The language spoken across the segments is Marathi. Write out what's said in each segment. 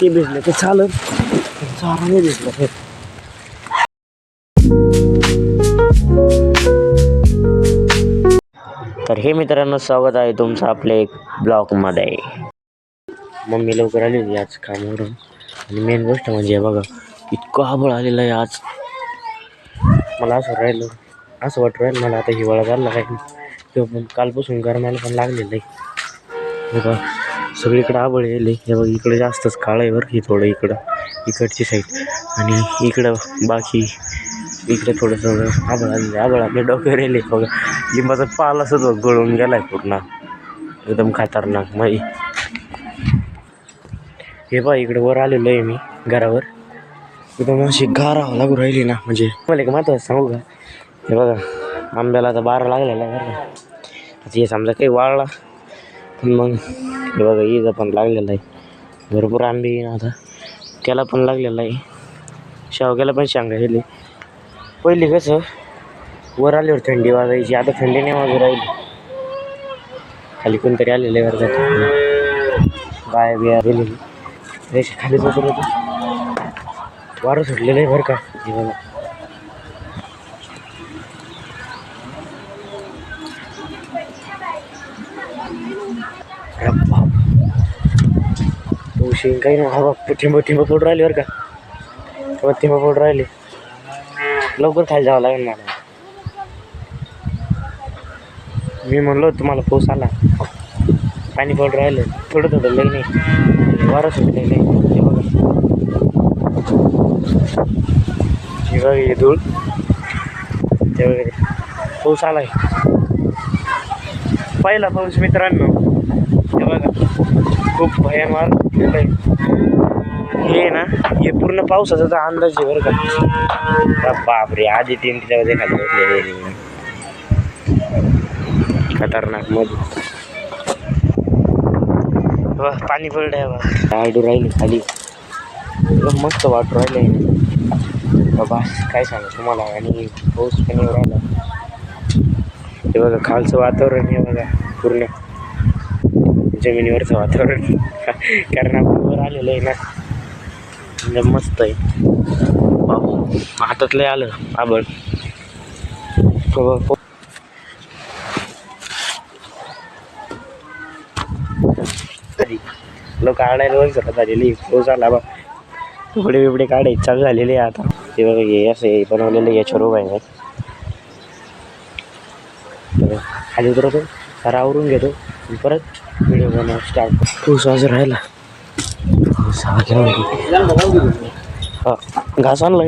ते भिजलं ते चालत चारा नाही भिजलं. ते तर हे मित्रांनो स्वागत आहे तुमचं आपल्या एक ब्लॉगमध्ये. मम्मी लवकर आली होती आज कामावरून. आणि मेन गोष्ट म्हणजे बघा इतकं आबळ आलेलं आहे आज. मला असं राहिलं असं वाटू राहिलं मला आता हिवाळा झाला काय तो पण कालपासून गरमायला पण लागलेलं आहे. बघा. सगळीकडे आबळ येईल हे बघ इकडे जास्तच काळं आहे बरं की थोडं इकडं इकडची साईड आणि इकडं बाकी इकडे थोडंसं आबळ आलेलं आहे. आबळ आपल्या डोक्यावर येईल बघा लिंबाचा पाला गळून गळून आहे पूर्ण. एकदम खतरनाक माई हे बा इकडं वर आलेलो आहे मी घरावर. एकदम अशी गारावं लागू राहिली ना म्हणजे. मला एक महत्वाचं सांगू का? हे बघा आंब्याला आता बारा लागलेला आहे बरं का. आता हे समजा काही वाळला मग हे बघा इजा पण लागलेला आहे. भरपूर आंबे येईन आता. त्याला पण लागलेला आहे. शेवग्याला पण शांगा गेली. पहिले कसं वर आल्यावर थंडी वाजायची. आता थंडी नाही वाजू राहिली. खाली कोणतरी आलेलं आहे बरं का गाय बिया गेलेली. खाली होतं वारं सुटलेलं आहे बरं का. हे बघा. अरे बाप. काही नाही. हवा ठिंब ठिंब पडून राहिली बरं का? तेव्हा ठिंब पडून राहिले. लवकर खाली जावं लागेल मला. मी म्हणलो तुम्हाला पाऊस आला. पाणी पडून राहिलं. थोडं थोडं लई नाही. वारं सुटले नाही. बघा. हे धूळ. ते वगैरे पाऊस आलाय. पहिला पाऊस मित्रांनो. बघा. खूप भयान आहे. हे ना हे पूर्ण पावसाचा अंदाज आहे बरं का. बापरे आधी तीन त्यामध्ये खाली बसलेले खतरनाकमध्ये वा, पाणी पडलंय बा आडू राहिली खाली. एकदम मस्त वाटू राहिलंय. बाबा काय सांगू तुम्हाला? आणि पाऊस पण येऊ राहिला हे बघा खालचं वातावरण हे बघा पूर्ण. जमिनीवरचं वातावरण. कारण आपण वर आलेलं आहे ना. मस्त आहे. पाहू हातात लय आलं. आबळ. तरी. लोक आणायला वगैरे सगळं झालेली. पाऊस आला बा. तुकडे बिबडे काढाय चालू झालेले आहे आता. ते बघा हे असं हे बनवलेलं याच्यावर उभा आहे खाली उतरवतो सारा आवरून घेतो. परत व्हिडिओ बनवा स्टार्ट पाऊस आज राहिला. हा घास आणला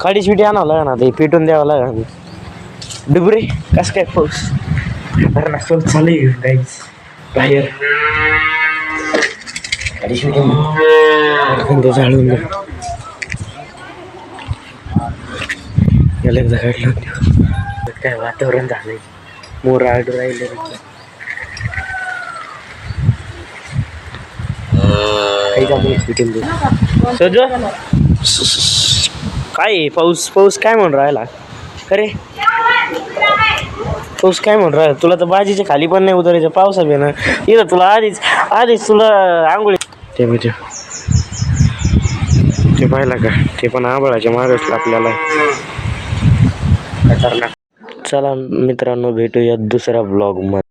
काडी शिटी आणावं लागेल ना ते पेटून द्यावं लागेल डुबरे कसं काय पाऊस? खतरनाक पाऊस चालू आहे गाईज बाहेर. काडी शिटी द्या याला एकदा काढलं काय वातावरण झालंय? मोर आडू राहिले सज. काय? पाऊस पाऊस काय म्हणून राहिला? खरे पाऊस काय म्हणून राहिला? तुला तर बाजीच्या खाली पण नाही उतरायचं पावसा बी ना. इथं तुला आधीच आधीच तुला आंघोळी ते बी ते पाहिला का? ते पण आबळाच्या मागच आपल्याला. खतरनाक. चला मित्रांनो भेटूयात दुसऱ्या ब्लॉगमध्ये.